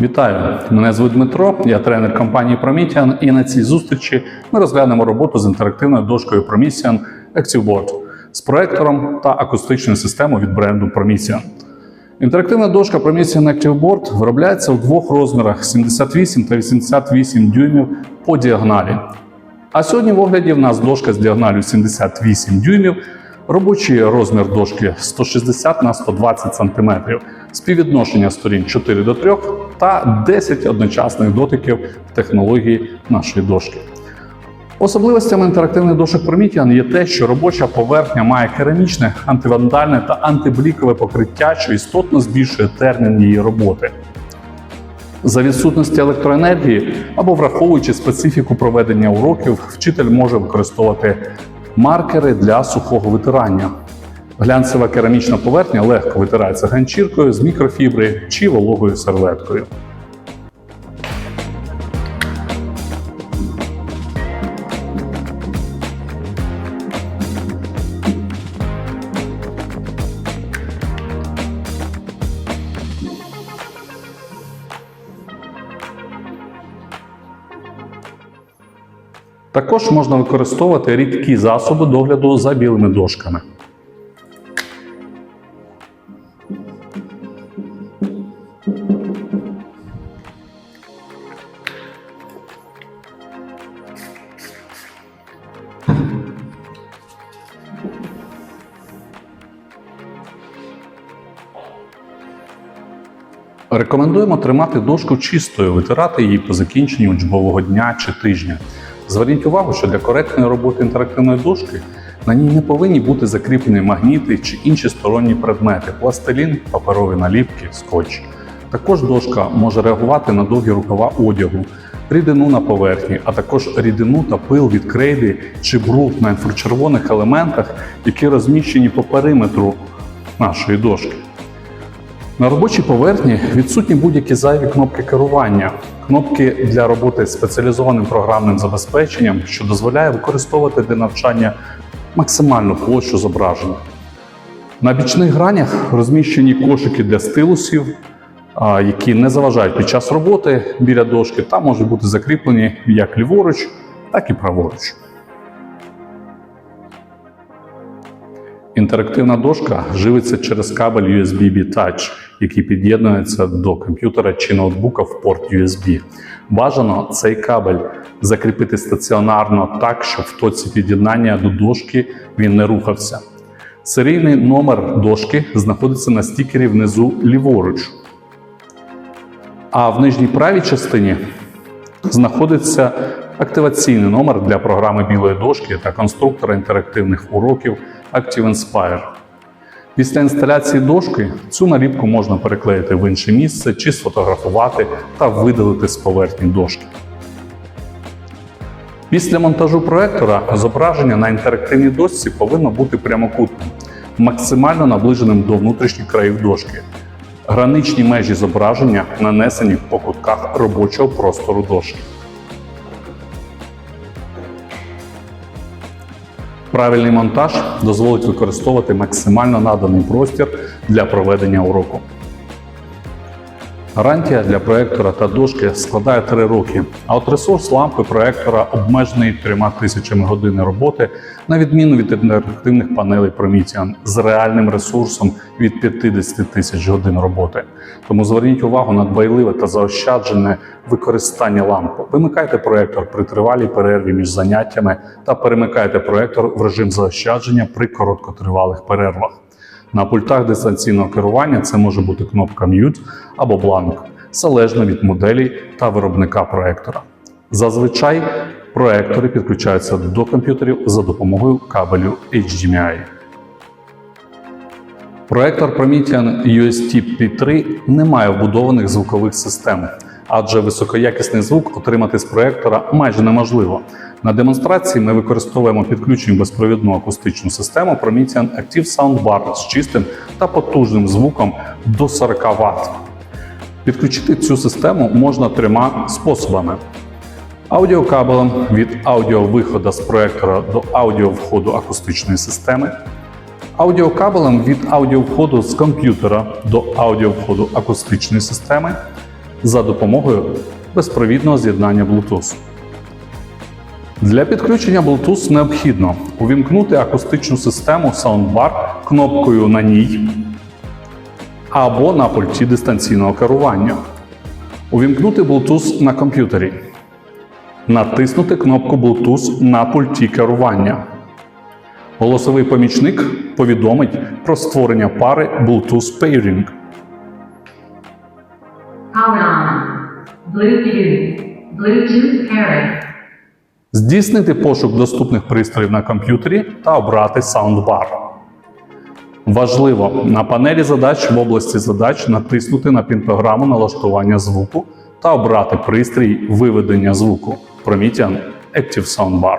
Вітаю! Мене звуть Дмитро, я тренер компанії Promethean, і на цій зустрічі ми розглянемо роботу з інтерактивною дошкою Promethean ActiveBoard з проектором та акустичною системою від бренду Promethean. Інтерактивна дошка Promethean ActiveBoard виробляється у двох розмірах 78 та 88 дюймів по діагоналі. А сьогодні в огляді в нас дошка з діагоналю 78 дюймів, робочий розмір дошки 160 на 120 см, співвідношення сторін 4 до 3 та 10 одночасних дотиків технології нашої дошки. Особливостями інтерактивних дошок Promethean є те, що робоча поверхня має керамічне, антивандальне та антиблікове покриття, що істотно збільшує термін її роботи. За відсутності електроенергії або враховуючи специфіку проведення уроків, вчитель може використовувати маркери для сухого витирання. Глянцева керамічна поверхня легко витирається ганчіркою з мікрофібри чи вологою серветкою. Також можна використовувати рідкі засоби догляду за білими дошками. Рекомендуємо тримати дошку чистою, витирати її по закінченню учбового дня чи тижня. Зверніть увагу, що для коректної роботи інтерактивної дошки на ній не повинні бути закріплені магніти чи інші сторонні предмети, пластилін, паперові наліпки, скотч. Також дошка може реагувати на довгі рукава одягу, рідину на поверхні, а також рідину та пил від крейди чи бруд на інфрачервоних елементах, які розміщені по периметру нашої дошки. На робочій поверхні відсутні будь-які зайві кнопки керування, кнопки для роботи з спеціалізованим програмним забезпеченням, що дозволяє використовувати для навчання максимальну площу зображення. На бічних гранях розміщені кошики для стилусів, які не заважають під час роботи біля дошки та можуть бути закріплені як ліворуч, так і праворуч. Інтерактивна дошка живиться через кабель USB-B Touch, який під'єднується до комп'ютера чи ноутбука в порт USB. Бажано цей кабель закріпити стаціонарно так, щоб в точці під'єднання до дошки він не рухався. Серійний номер дошки знаходиться на стікері внизу ліворуч. А в нижній правій частині знаходиться активаційний номер для програми білої дошки та конструктора інтерактивних уроків Active Inspire. Після інсталяції дошки цю наліпку можна переклеїти в інше місце чи сфотографувати та видалити з поверхні дошки. Після монтажу проектора зображення на інтерактивній дошці повинно бути прямокутним, максимально наближеним до внутрішніх країв дошки. Граничні межі зображення нанесені по кутках робочого простору дошки. Правильний монтаж дозволить використовувати максимально наданий простір для проведення уроку. Гарантія для проектора та дошки складає 3 роки, а от ресурс лампи проектора обмежений 3000 годин роботи на відміну від інтерактивних панелей Promethean з реальним ресурсом від 50 тисяч годин роботи. Тому зверніть увагу на дбайливе та заощаджене використання лампи. Вимикайте проектор при тривалій перерві між заняттями та перемикайте проектор в режим заощадження при короткотривалих перервах. На пультах дистанційного керування це може бути кнопка Mute або бланк, залежно від моделі та виробника проектора. Зазвичай проектори підключаються до комп'ютерів за допомогою кабелю HDMI. Проектор Promethean UST P3 не має вбудованих звукових систем, адже високоякісний звук отримати з проектора майже неможливо. На демонстрації ми використовуємо підключену безпровідну акустичну систему Promethean Active Soundbar з чистим та потужним звуком до 40 Вт. Підключити цю систему можна трьома способами: аудіокабелем від аудіовиходу з проектора до аудіовходу акустичної системи, аудіокабелем від аудіовходу з комп'ютера до аудіовходу акустичної системи, за допомогою безпровідного з'єднання Bluetooth. Для підключення Bluetooth необхідно увімкнути акустичну систему Soundbar кнопкою на ній або на пульті дистанційного керування. Увімкнути Bluetooth на комп'ютері. Натиснути кнопку Bluetooth на пульті керування. Голосовий помічник повідомить про створення пари Bluetooth Pairing. Здійснити пошук доступних пристроїв на комп'ютері та обрати Soundbar. Важливо на панелі задач в області задач натиснути на пінтограму налаштування звуку та обрати пристрій виведення звуку Promethean Active Soundbar.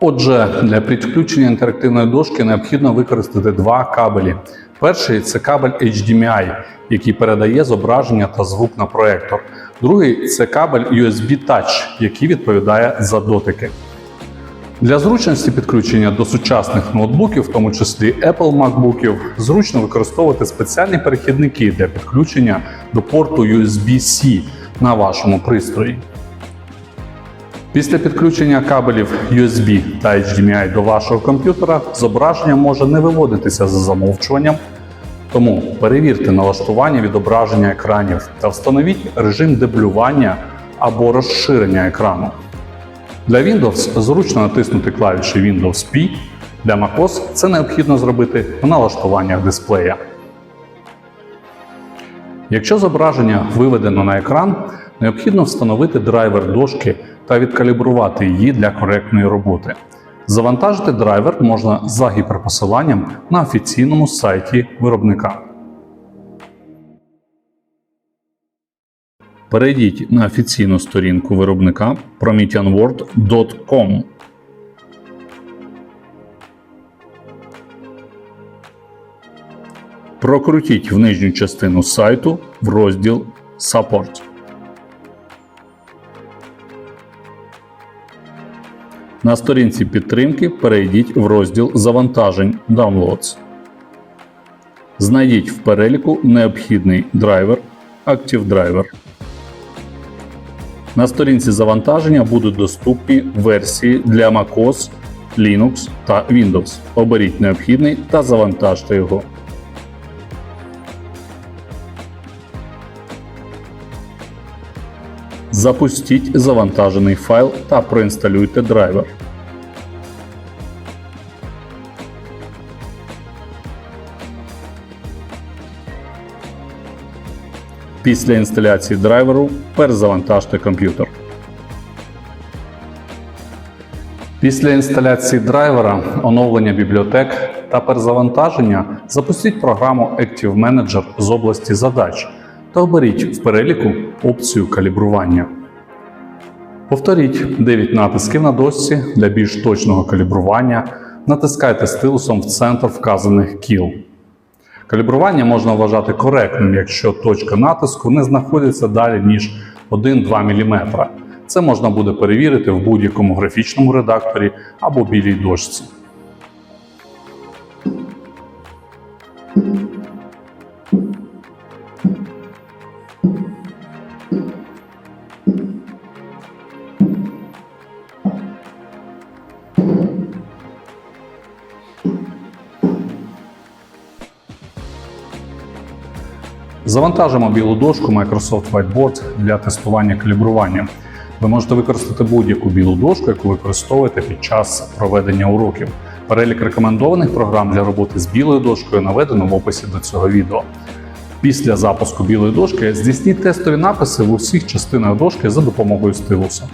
Отже, для підключення інтерактивної дошки необхідно використати два кабелі. Перший це кабель HDMI, який передає зображення та звук на проектор. Другий це кабель USB Touch, який відповідає за дотики. Для зручності підключення до сучасних ноутбуків, в тому числі Apple MacBookів, зручно використовувати спеціальні перехідники для підключення до порту USB-C на вашому пристрої. Після підключення кабелів USB та HDMI до вашого комп'ютера зображення може не виводитися за замовчуванням, тому перевірте налаштування відображення екранів та встановіть режим дублювання або розширення екрану. Для Windows зручно натиснути клавіші Windows P. Для macOS це необхідно зробити в налаштуваннях дисплея. Якщо зображення виведено на екран, необхідно встановити драйвер дошки та відкалібрувати її для коректної роботи. Завантажити драйвер можна за гіперпосиланням на офіційному сайті виробника. Перейдіть на офіційну сторінку виробника prometheanworld.com. Прокрутіть в нижню частину сайту в розділ Support. На сторінці підтримки перейдіть в розділ Завантажень Downloads. Знайдіть в переліку необхідний драйвер Active Driver. На сторінці завантаження будуть доступні версії для macOS, Linux та Windows. Оберіть необхідний та завантажте його. Запустіть завантажений файл та проінсталюйте драйвер. Після інсталяції драйверу перезавантажте комп'ютер. Після інсталяції драйвера, оновлення бібліотек та перезавантаження запустіть програму Active Manager з області задач та оберіть в переліку опцію калібрування. Повторіть 9 натисків на дошці для більш точного калібрування. Натискайте стилусом в центр вказаних кіл. Калібрування можна вважати коректним, якщо точка натиску не знаходиться далі ніж 1-2 мм. Це можна буде перевірити в будь-якому графічному редакторі або білій дошці. Завантажимо білу дошку Microsoft Whiteboard для тестування калібрування. Ви можете використати будь-яку білу дошку, яку використовуєте під час проведення уроків. Перелік рекомендованих програм для роботи з білою дошкою наведено в описі до цього відео. Після запуску білої дошки здійсніть тестові написи в усіх частинах дошки за допомогою стилуса.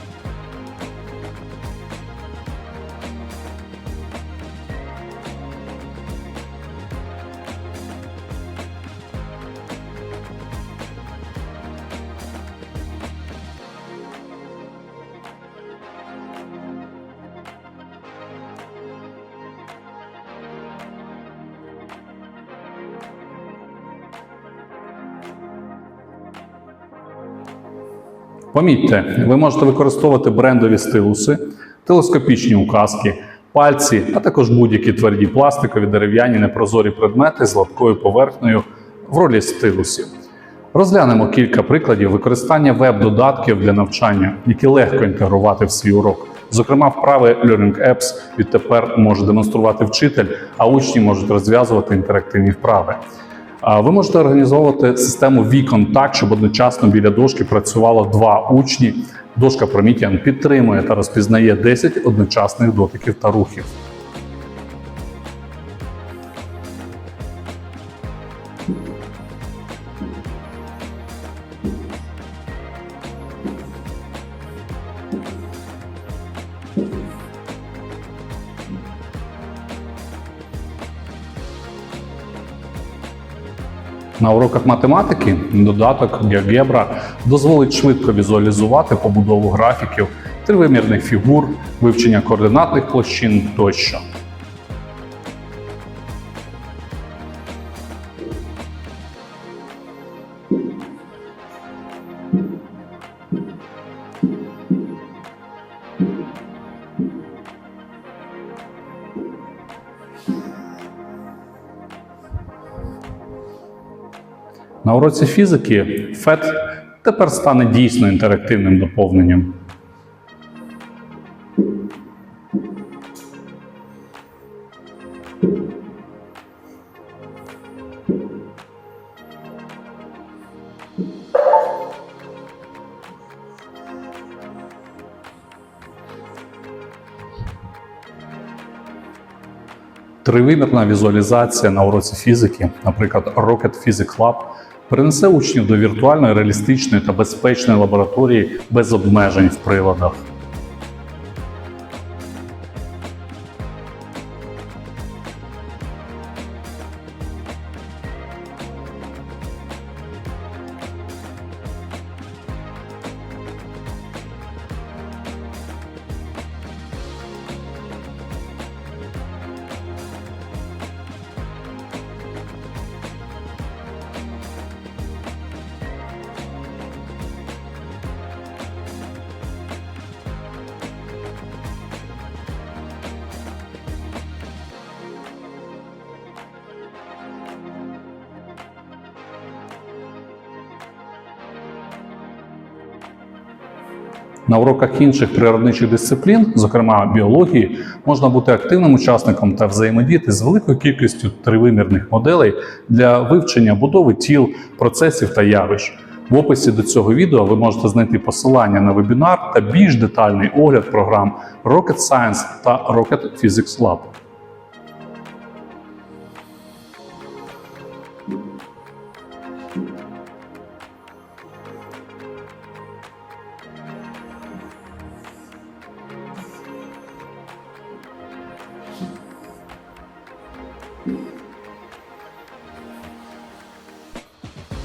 Помітьте, ви можете використовувати брендові стилуси, телескопічні указки, пальці, а також будь-які тверді пластикові, дерев'яні непрозорі предмети з гладкою поверхнею в ролі стилусів. Розглянемо кілька прикладів використання веб-додатків для навчання, які легко інтегрувати в свій урок. Зокрема, вправи Learning Apps відтепер може демонструвати вчитель, а учні можуть розв'язувати інтерактивні вправи. Ви можете організовувати систему вікон так, щоб одночасно біля дошки працювало два учні. Дошка Promethean підтримує та розпізнає 10 одночасних дотиків та рухів. На уроках математики додаток GeoGebra дозволить швидко візуалізувати побудову графіків, тривимірних фігур, вивчення координатних площин тощо. Уроці фізики ФЕТ тепер стане дійсно інтерактивним доповненням. Тривимірна візуалізація на уроці фізики, наприклад, Rocket Physics Lab, перенесе учнів до віртуальної, реалістичної та безпечної лабораторії без обмежень в приладах. На уроках інших природничих дисциплін, зокрема біології, можна бути активним учасником та взаємодіяти з великою кількістю тривимірних моделей для вивчення будови тіл, процесів та явищ. В описі до цього відео ви можете знайти посилання на вебінар та більш детальний огляд програм Rocket Science та Rocket Physics Lab.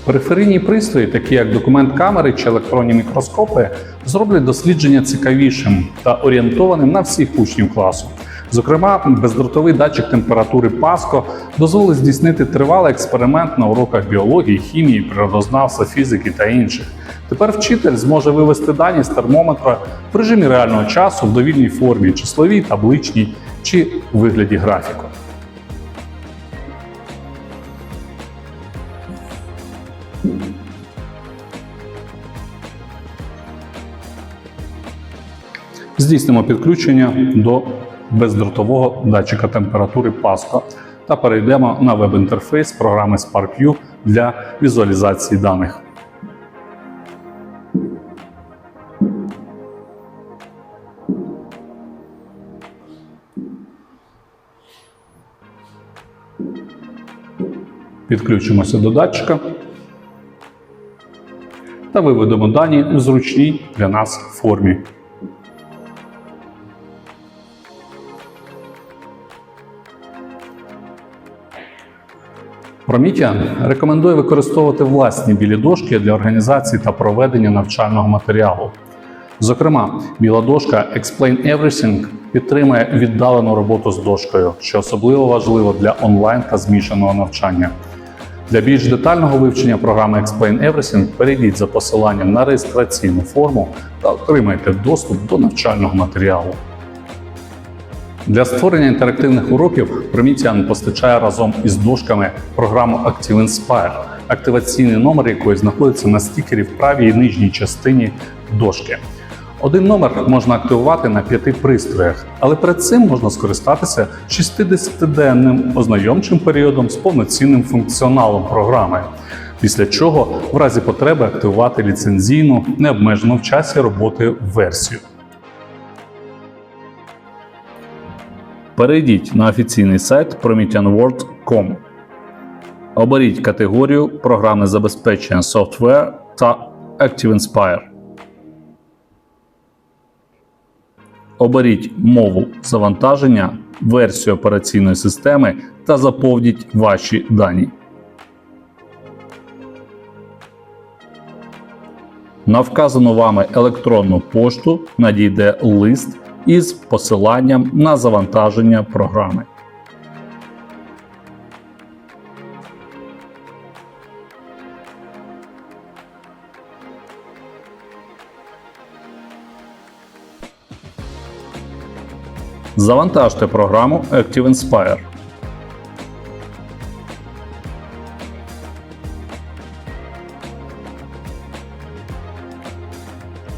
Периферійні пристрої, такі як документ-камери чи електронні мікроскопи, зроблять дослідження цікавішим та орієнтованим на всіх учнів класу. Зокрема, бездротовий датчик температури Паско дозволить здійснити тривалий експеримент на уроках біології, хімії, природознавства, фізики та інших. Тепер вчитель зможе вивести дані з термометра в режимі реального часу в довільній формі, числовій, табличній чи у вигляді графіку. Здійснимо підключення до бездротового датчика температури Pasco та перейдемо на веб-інтерфейс програми SparkView для візуалізації даних. Підключимося до датчика та виведемо дані в зручній для нас формі. Promethean рекомендує використовувати власні білі дошки для організації та проведення навчального матеріалу. Зокрема, біла дошка Explain Everything підтримує віддалену роботу з дошкою, що особливо важливо для онлайн та змішаного навчання. Для більш детального вивчення програми Explain Everything перейдіть за посиланням на реєстраційну форму та отримайте доступ до навчального матеріалу. Для створення інтерактивних уроків Promethean постачає разом із дошками програму Active Inspire, активаційний номер якої знаходиться на стікері в правій нижній частині дошки. Один номер можна активувати на п'яти пристроях, але перед цим можна скористатися 60-денним ознайомчим періодом з повноцінним функціоналом програми. Після чого, в разі потреби, активувати ліцензійну необмежену в часі роботи версію. Перейдіть на офіційний сайт prometheanworld.com. Оберіть категорію програмне забезпечення Software та Active Inspire. Оберіть мову завантаження, версію операційної системи та заповніть ваші дані. На вказану вами електронну пошту надійде лист із посиланням на завантаження програми. Завантажте програму Active Inspire.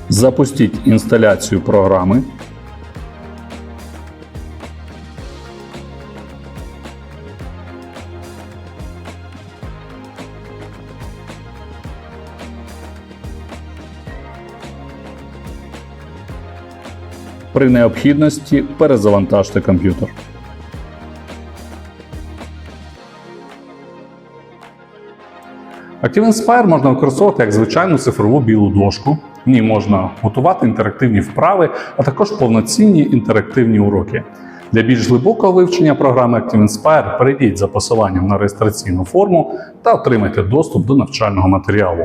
Запустіть інсталяцію програми. При необхідності перезавантажте комп'ютер. Active Inspire можна використовувати як звичайну цифрову білу дошку. В ній можна готувати інтерактивні вправи, а також повноцінні інтерактивні уроки. Для більш глибокого вивчення програми Active Inspire перейдіть за посиланням на реєстраційну форму та отримайте доступ до навчального матеріалу.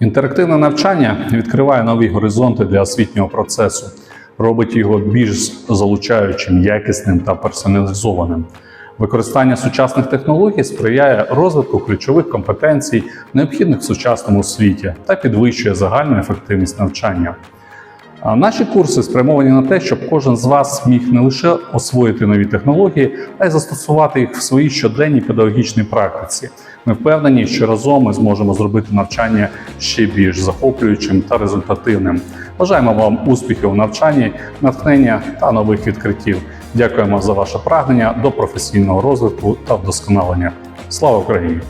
Інтерактивне навчання відкриває нові горизонти для освітнього процесу, робить його більш залучаючим, якісним та персоналізованим. Використання сучасних технологій сприяє розвитку ключових компетенцій, необхідних в сучасному світі, та підвищує загальну ефективність навчання. А Наші курси спрямовані на те, щоб кожен з вас міг не лише освоїти нові технології, а й застосувати їх в своїй щоденній педагогічній практиці. Ми впевнені, що разом ми зможемо зробити навчання ще більш захоплюючим та результативним. Бажаємо вам успіхів у навчанні, натхнення та нових відкриттів. Дякуємо за ваше прагнення до професійного розвитку та вдосконалення. Слава Україні!